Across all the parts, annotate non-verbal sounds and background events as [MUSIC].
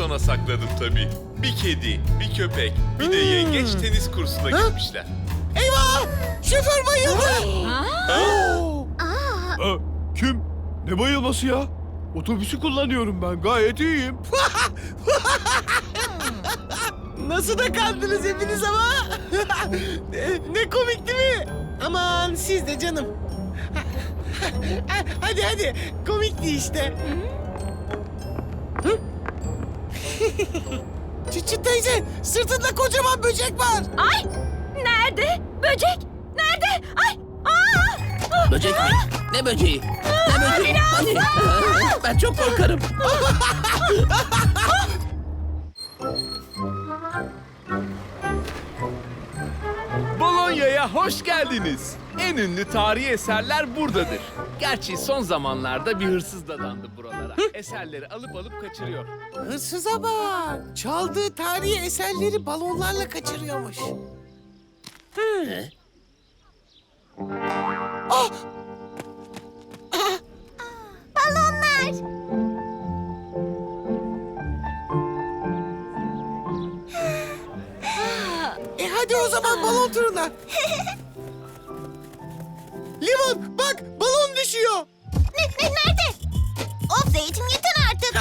sona sakladım tabii. Bir kedi, bir köpek, bir de yengeç tenis kursuna gitmişler. Eyvah! Şoför bayıldı. Aa, kim? Ne bayılması ya? Otobüsü kullanıyorum ben. Gayet iyiyim. [LAUGHS] Nasıl da kandınız hepiniz ama? [LAUGHS] ne komik değil mi? Aman siz de canım. hadi hadi komikti işte. [LAUGHS] Çiçi teyze sırtında kocaman böcek var. Ay! Nerede? Böcek! Nerede? Ay! Aa! Böcek mi? Ne böceği? Ne böceği? Hani? [LAUGHS] Ben çok korkarım. Bolonya'ya hoş geldiniz. En ünlü tarihi eserler buradadır. Gerçi son zamanlarda bir hırsız dadandı buralara. Eserleri alıp alıp kaçırıyor. Hırsıza bak. Çaldığı tarihi eserleri balonlarla kaçırıyormuş. Hı. Ah! Balonlar! E hadi o zaman balon turuna. [LAUGHS] Limon bak balon düşüyor. Ne, ne, nerede? Of Zeytin yeter artık.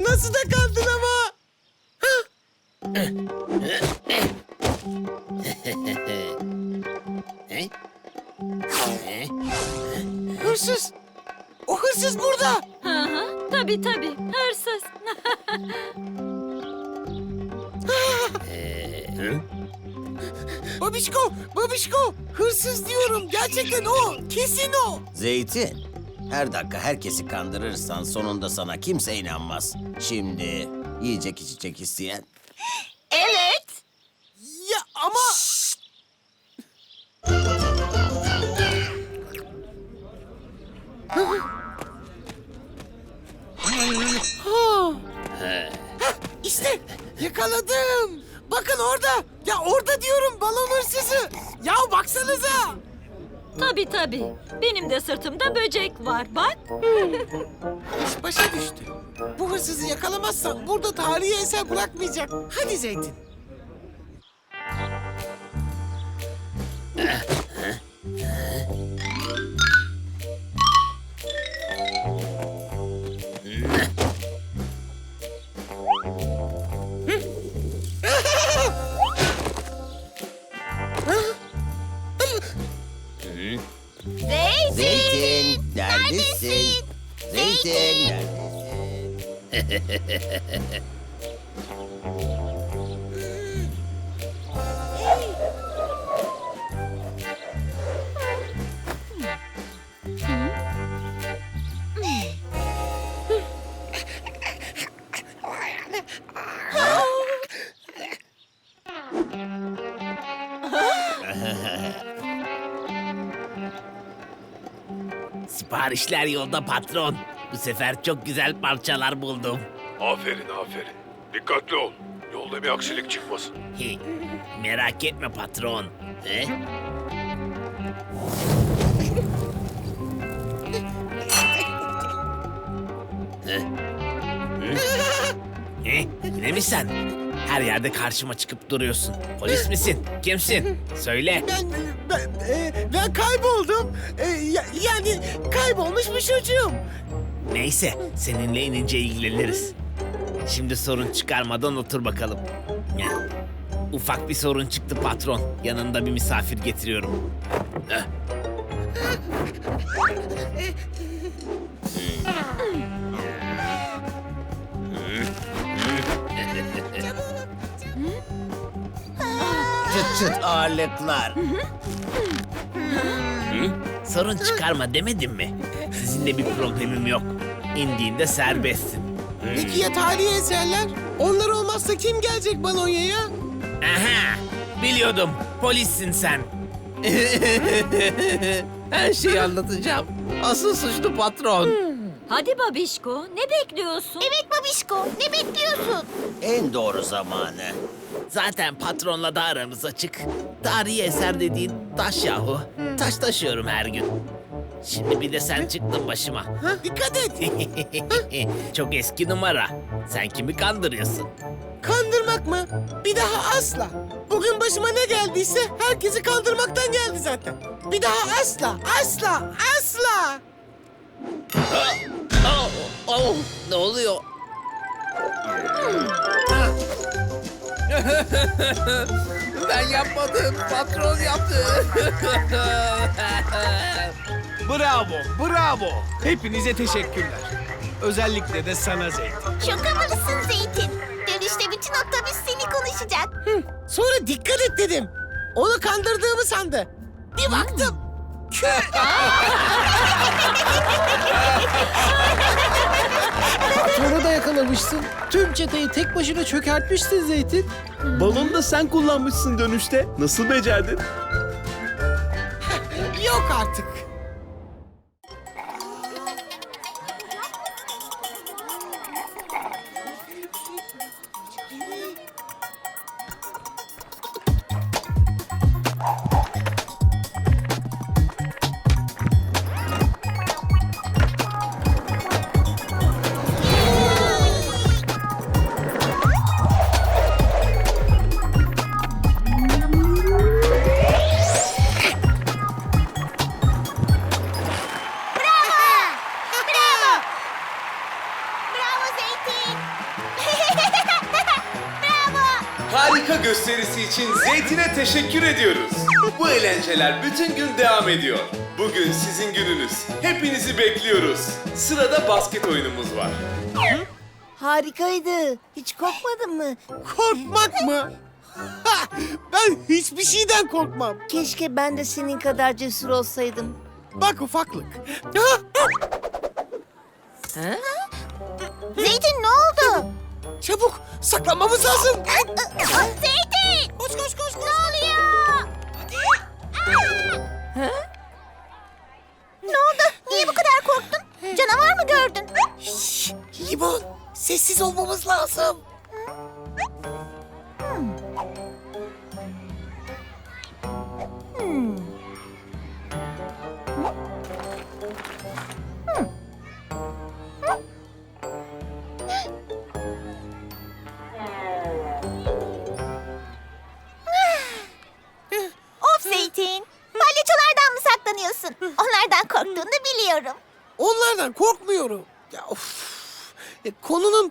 [LAUGHS] Nasıl da kandın ama. Hırsız. O hırsız burada. Hı hı, tabii tabii, hırsız. [LAUGHS] Babişko, babişko. Hırsız diyorum. Gerçekten o. Kesin o. Zeytin, her dakika herkesi kandırırsan sonunda sana kimse inanmaz. Şimdi yiyecek içecek isteyen evet. Ya ama... İşte yakaladım. Bakın orada. Ya orada diyorum balon hırsızı. Ya baksanıza. Tabii tabii. Benim de sırtımda böcek var, bak. İş başa düştü. Bu hırsızı yakalamazsam burada tarihi eser bırakmayacak. Hadi Zeytin. Zeytin! Neredesin? Zeytin, neredesin? Siparişler yolda patron. Bu sefer çok güzel parçalar buldum. Aferin aferin. Dikkatli ol. Yolda bir aksilik çıkmasın. Hi, merak etme patron. He? He? He? Ne mi sen? Her yerde karşıma çıkıp duruyorsun. Polis misin? Kimsin? Söyle. Ben ben, e, ben kayboldum. E, ya- yani kaybolmuş bir çocuğum. Neyse, seninle inince ilgileniriz. Şimdi sorun çıkarmadan otur bakalım. Ya, ufak bir sorun çıktı patron. Yanında bir misafir getiriyorum. Heh. Çıt çıt ağırlıklar. Sorun çıkarma demedim mi? Sizinle bir problemim yok. İndiğinde serbestsin. Peki ya tarihi eserler? Onlar olmazsa kim gelecek Balonya'ya? Aha! Biliyordum. Polissin sen. [LAUGHS] Her şeyi anlatacağım. Asıl suçlu patron. Hadi babişko, ne bekliyorsun? Evet babişko, ne bekliyorsun? En doğru zamanı. Zaten patronla da aramız açık. Tarihi eser dediğin taş yahu. Taş taşıyorum her gün. Şimdi bir de sen çıktın başıma. Dikkat et. [LAUGHS] Çok eski numara. Sen kimi kandırıyorsun? Kandırmak mı? Bir daha asla. Bugün başıma ne geldiyse herkesi kandırmaktan geldi zaten. Bir daha asla, asla, asla. Oh, oh, ne oluyor? [LAUGHS] ben yapmadım. Patron yaptı. [LAUGHS] Bravo, bravo. Hepinize teşekkürler. Özellikle de sana Zeytin. Çok havalısın Zeytin. Dönüşte bütün otobüs seni konuşacak. Sonra dikkat et dedim. Onu kandırdığımı sandı. Bir baktım. Patronu da yakalamışsın. Tüm çeteyi tek başına çökertmişsin Zeytin. Balonu da sen kullanmışsın dönüşte. Nasıl becerdin? [LAUGHS] Yok artık. Harika gösterisi için Zeytin'e teşekkür ediyoruz. Bu eğlenceler bütün gün devam ediyor. Bugün sizin gününüz. Hepinizi bekliyoruz. Sırada basket oyunumuz var. Harikaydı. Hiç korkmadın mı? Korkmak mı? Ha, ben hiçbir şeyden korkmam. Keşke ben de senin kadar cesur olsaydım. Bak ufaklık. Ha, Zeytin ne oldu? Çabuk saklanmamız lazım. Zeytin! Koş koş koş Ne oluyor? Ne oldu? Niye bu kadar korktun? Canavar mı gördün? Şşş, limon sessiz olmamız lazım.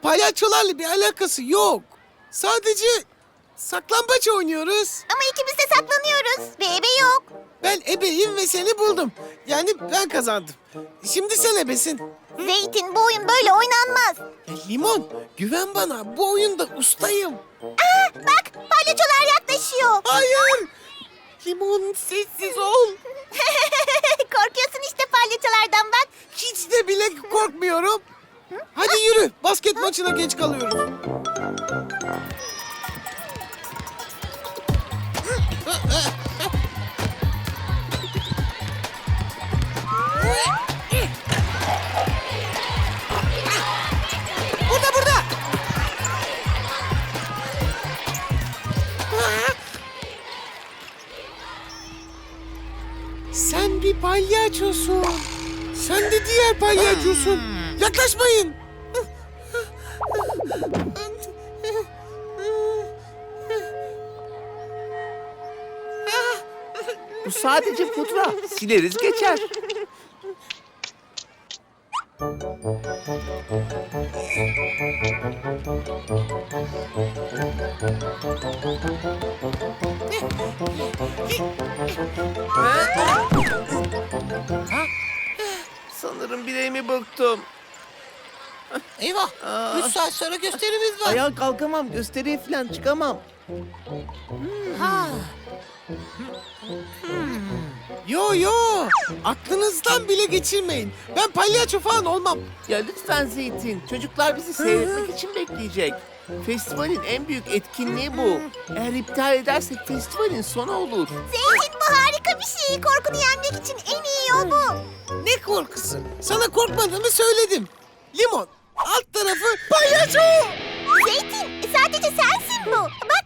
Palyaçolarla bir alakası yok. Sadece saklambaç oynuyoruz. Ama ikimiz de saklanıyoruz. Ve ebe yok. Ben ebeyim ve seni buldum. Yani ben kazandım. Şimdi sen ebesin. Zeytin bu oyun böyle oynanmaz. Ya, limon güven bana bu oyunda ustayım. Aa, bak palyaçolar yaklaşıyor. Hayır. Limon sessiz ol. [LAUGHS] Korkuyorsun işte palyaçolardan bak. Hiç de bile korkmuyorum. Hadi yürü. Basket maçına geç kalıyoruz. Burada burada. Sen bir palyaçosun. Sen de diğer palyaçosun. Yaklaşmayın. Bu sadece pudra. Sileriz geçer. Eyvah. Üç saat sonra gösterimiz var. Ayağa kalkamam, gösteriye falan çıkamam. Yo yo. Aklınızdan bile geçirmeyin. Ben palyaço falan olmam. Ya lütfen Zeytin. Çocuklar bizi seyretmek için bekleyecek. Festivalin en büyük etkinliği bu. Eğer iptal edersek festivalin sonu olur. Zeytin bu harika bir şey. Korkunu yenmek için en iyi yol bu. Ne korkusu? Sana korkmadığımı söyledim. Limon. Alt tarafı palyaço. Zeytin sadece sensin bu. Bak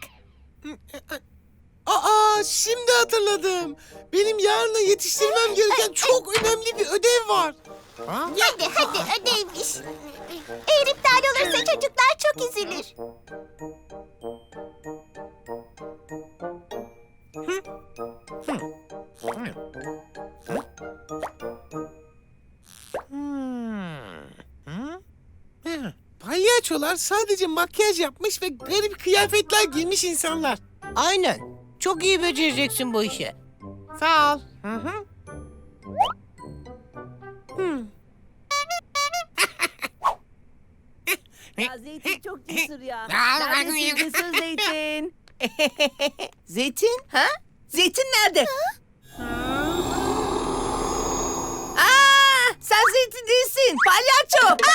Aa şimdi hatırladım. Benim yarına yetiştirmem gereken çok önemli bir ödev var. Hadi hadi ödeymiş. Eğer iptal olursa çocuklar çok üzülür. Palyaçolar sadece makyaj yapmış ve garip kıyafetler giymiş insanlar. Aynen. Çok iyi becereceksin bu işi. Sağ ol. Hı hı. Hmm. Ya Zeytin çok cesur ya. [LAUGHS] Neredesin cesur Zeytin? [LAUGHS] Zeytin? Ha? Zeytin nerede? Aa, sen Zeytin değilsin. Palyaço. Dur! [LAUGHS]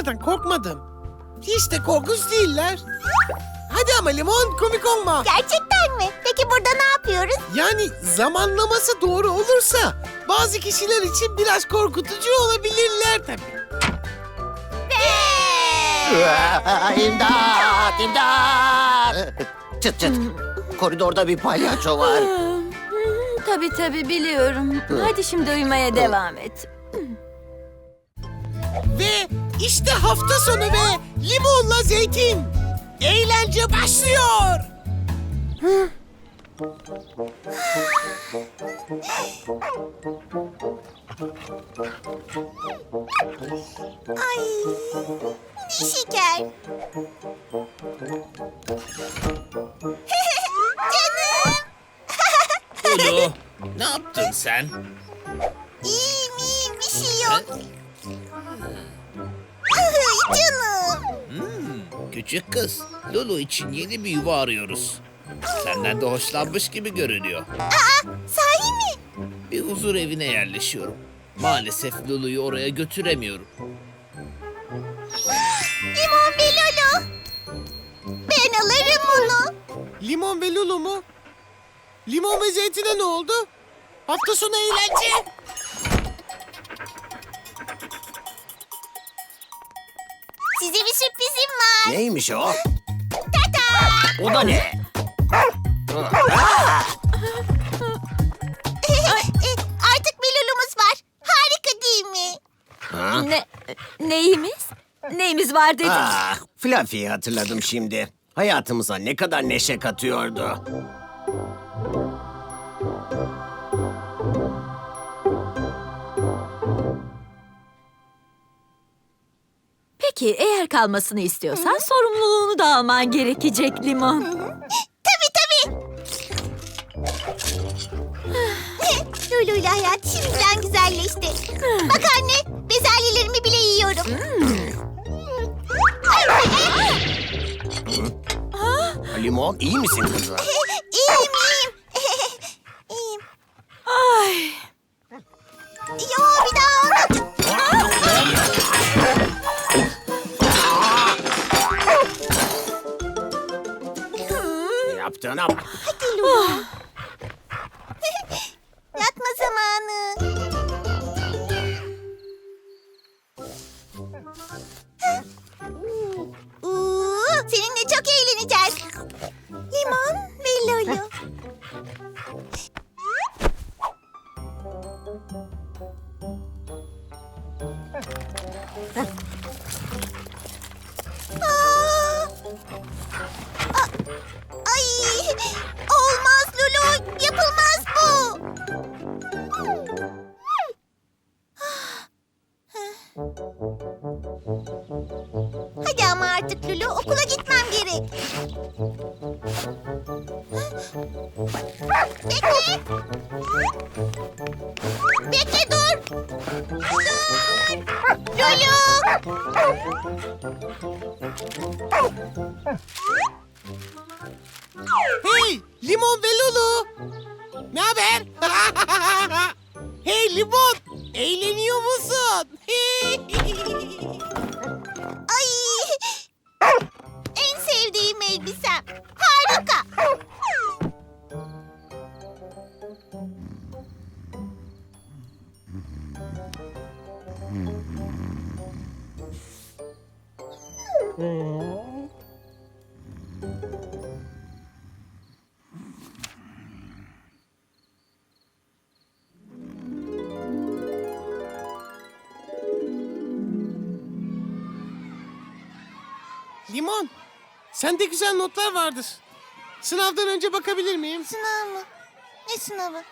palyaçolardan korkmadım. Hiç de korkunç değiller. Hadi ama limon komik olma. Gerçekten mi? Peki burada ne yapıyoruz? Yani zamanlaması doğru olursa bazı kişiler için biraz korkutucu olabilirler tabii. [LAUGHS] imdat, imdat. Çıt çıt. Koridorda bir palyaço var. Tabii tabii biliyorum. Hadi şimdi uyumaya devam et. Ve işte hafta sonu ve limonla zeytin. Eğlence başlıyor. Ay ne şeker. [LAUGHS] Canım. Lulu, [LAUGHS] ne yaptın sen? İyiyim iyiyim bir şey yok. Canım. Küçük kız, Lulu için yeni bir yuva arıyoruz. Senden de hoşlanmış gibi görünüyor. Aa, sahi mi? Bir huzur evine yerleşiyorum. Maalesef Lulu'yu oraya götüremiyorum. Limon ve Lolo. Ben alırım onu. Limon ve Lulu mu? Limon ve zeytine ne oldu? Hafta sonu eğlence. Neymiş o? Tata. O da ne? Artık bir Lulu'muz var. Harika değil mi? Ha? Ne, neyimiz? Neyimiz var dedin? Ah, Fluffy'yi hatırladım şimdi. Hayatımıza ne kadar neşe katıyordu. Peki eğer kalmasını istiyorsan sorumluluğunu da alman gerekecek Limon. Tabii tabii. Lulu'yla hayat şimdiden güzelleşti. Bak anne bezelyelerimi bile yiyorum. Limon iyi misin kızım? [LAUGHS] hey Limon. Eğleniyor musun? [LAUGHS] Ay! En sevdiğim elbisem. Harika. Limon. Sende güzel notlar vardır. Sınavdan önce bakabilir miyim? Sınav mı? Ne sınavı?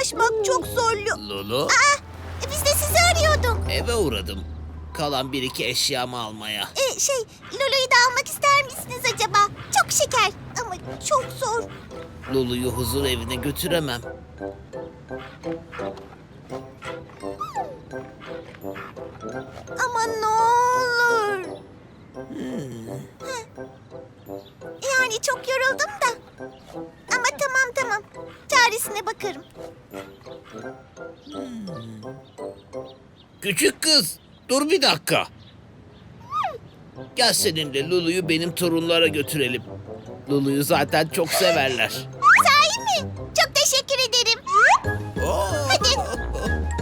Uğraşmak çok zor Lu. Lulu, Aa, biz de sizi arıyorduk. eve uğradım. Kalan bir iki eşyamı almaya. E, şey, Lulu'yu da almak ister misiniz acaba? Çok şeker ama çok zor. Lulu'yu huzur evine götüremem. Ama ne olur. Heh. Yani çok yoruldum da. Ama tamam tamam. Çaresine bakarım. Küçük kız, dur bir dakika. Gel seninle Lulu'yu benim torunlara götürelim. Lulu'yu zaten çok severler. Sahi mi? Çok teşekkür ederim. Hadi. [LAUGHS]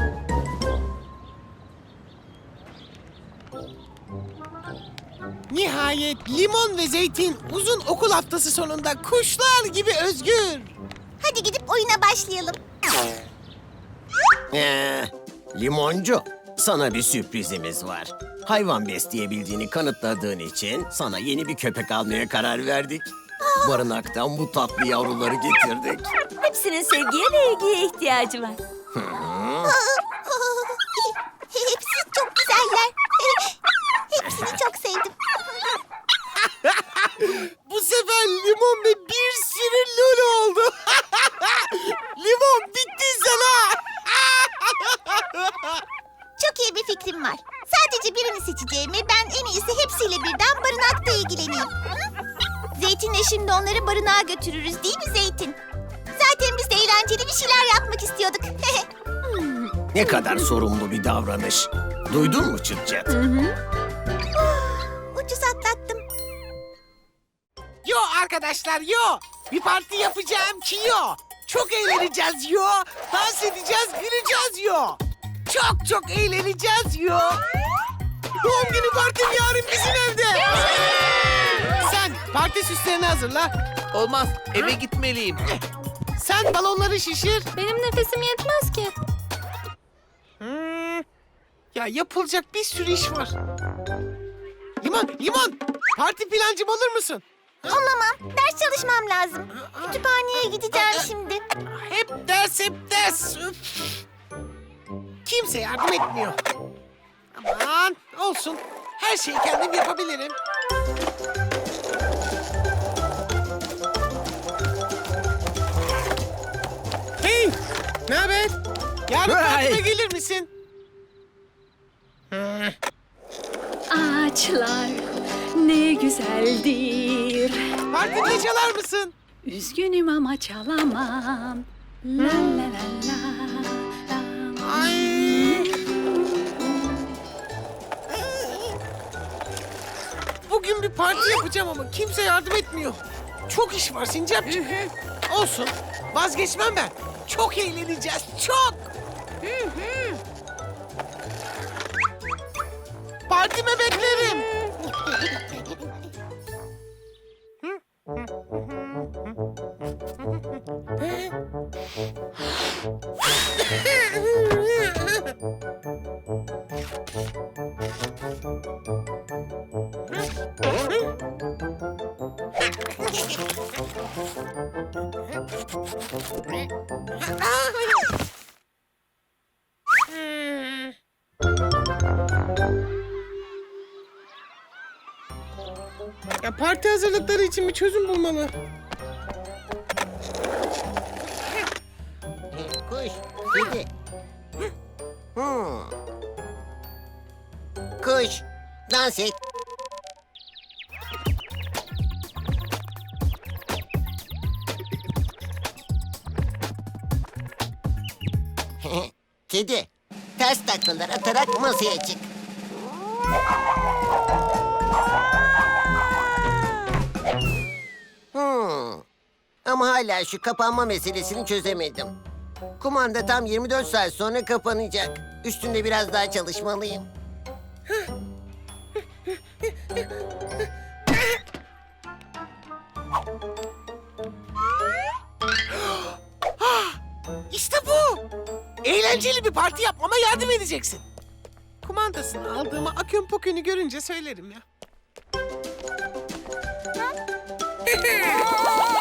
Nihayet Limon ve Zeytin uzun okul haftası sonunda kuşlar gibi özgür. Hadi gidip oyuna başlayalım. Ee, limoncu, sana bir sürprizimiz var. Hayvan besleyebildiğini kanıtladığın için sana yeni bir köpek almaya karar verdik. Barınaktan bu tatlı yavruları getirdik. Hepsinin sevgiye ve ilgiye ihtiyacı var. Şimdi onları barınağa götürürüz değil mi Zeytin? Zaten biz de eğlenceli bir şeyler yapmak istiyorduk. [LAUGHS] Ne kadar sorumlu bir davranış. Duydun mu çıt çıt? [GASPS] Ucuz atlattım. Yo arkadaşlar yo. Bir parti yapacağım ki yo. Çok eğleneceğiz yo. Dans edeceğiz, güleceğiz yo. Çok çok eğleneceğiz yo. Doğum günü partim yarın bizim evde. Parti süslerini hazırla. Olmaz, eve gitmeliyim. Sen balonları şişir. Benim nefesim yetmez ki. Hmm. Ya yapılacak bir sürü iş var. Limon, limon. Parti plancım olur musun? Olamam. Ders çalışmam lazım. Kütüphaneye gideceğim şimdi. Hep ders, hep ders. Üf. kimse yardım etmiyor. Aman olsun. Her şeyi kendim yapabilirim. Ne haber? Yarın partime gelir misin? Ağaçlar ne güzeldir. Partimde çalar mısın? Üzgünüm ama çalamam. La la la la. la. Ay. Bugün bir parti yapacağım ama kimse yardım etmiyor. Çok iş var Sincapcığım. Olsun. Vazgeçmem ben. Çok eğleneceğiz. Çok. Partime beklerim. Ya parti hazırlıkları için bir çözüm bulmalı. Kuş, kedi. Hmm. Kuş, dans et. [LAUGHS] kedi, ters taklalar atarak masaya çık. Hala şu kapanma meselesini çözemedim. Kumanda tam 24 saat sonra kapanacak. Üstünde biraz daha çalışmalıyım. İşte bu. Eğlenceli bir parti yapmama yardım edeceksin. Kumandasını aldığımı akün pokünü görünce söylerim ya. [LAUGHS]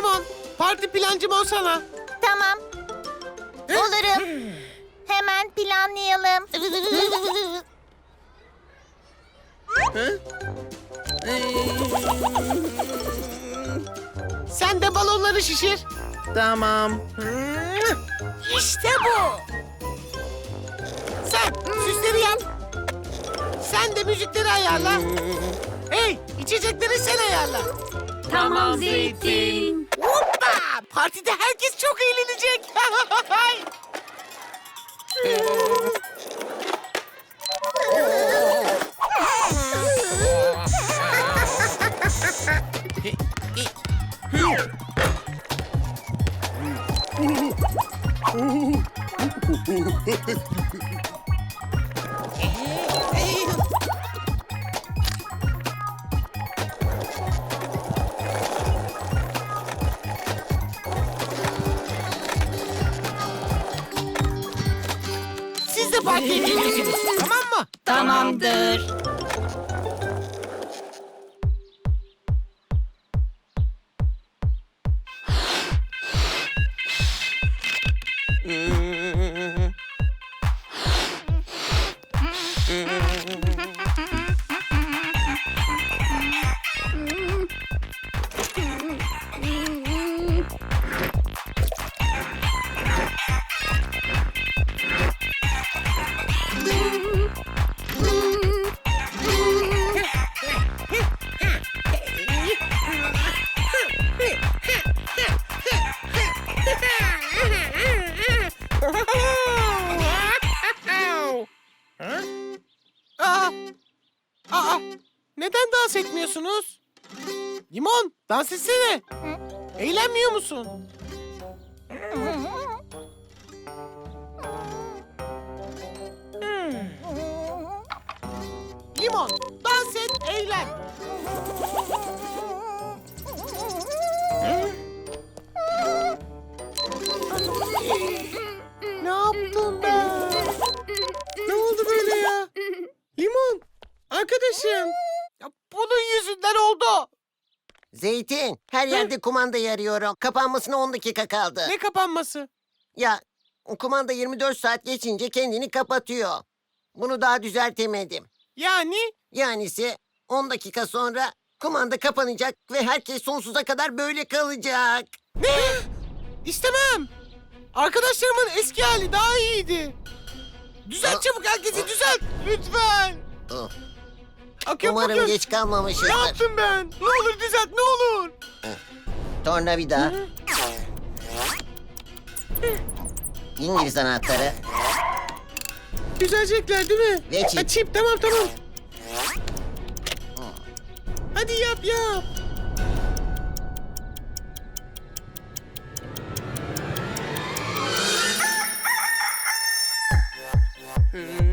Limon, parti plancım olsana. Tamam. Olurum. Hemen planlayalım. Sen de balonları şişir. Tamam. İşte bu. Sen süsleri yap. Sen de müzikleri ayarla. Hey, içecekleri sen ayarla. Tamam Zeytin. Partide herkes çok eğlenecek. [LAUGHS] Tamam mı? Tamamdır. Dans etmiyorsunuz? Limon, dans etsene. Eğlenmiyor musun? Limon, dans et, eğlen. Ne yaptım ben? Ne oldu böyle ya? Limon, arkadaşım. Bunun yüzünden oldu. Zeytin, her yerde kumandayı arıyorum. Kapanmasına 10 dakika kaldı. Ne kapanması? Ya, kumanda 24 saat geçince kendini kapatıyor. Bunu daha düzeltemedim. Yani? Yani ise 10 dakika sonra kumanda kapanacak ve herkes sonsuza kadar böyle kalacak. Ne? İstemem. Arkadaşlarımın eski hali daha iyiydi. Düzelt çabuk herkesi düzelt. Lütfen. Oh, Akıyor Umarım bakıyor. geç kalmamışızdır. Ne yaptım ben? Ne olur düzelt ne olur. Tornavida. İngiliz anahtarı. Düzelecekler değil mi? Ve çip. Ha, çip tamam tamam. Hadi yap yap. Hmm.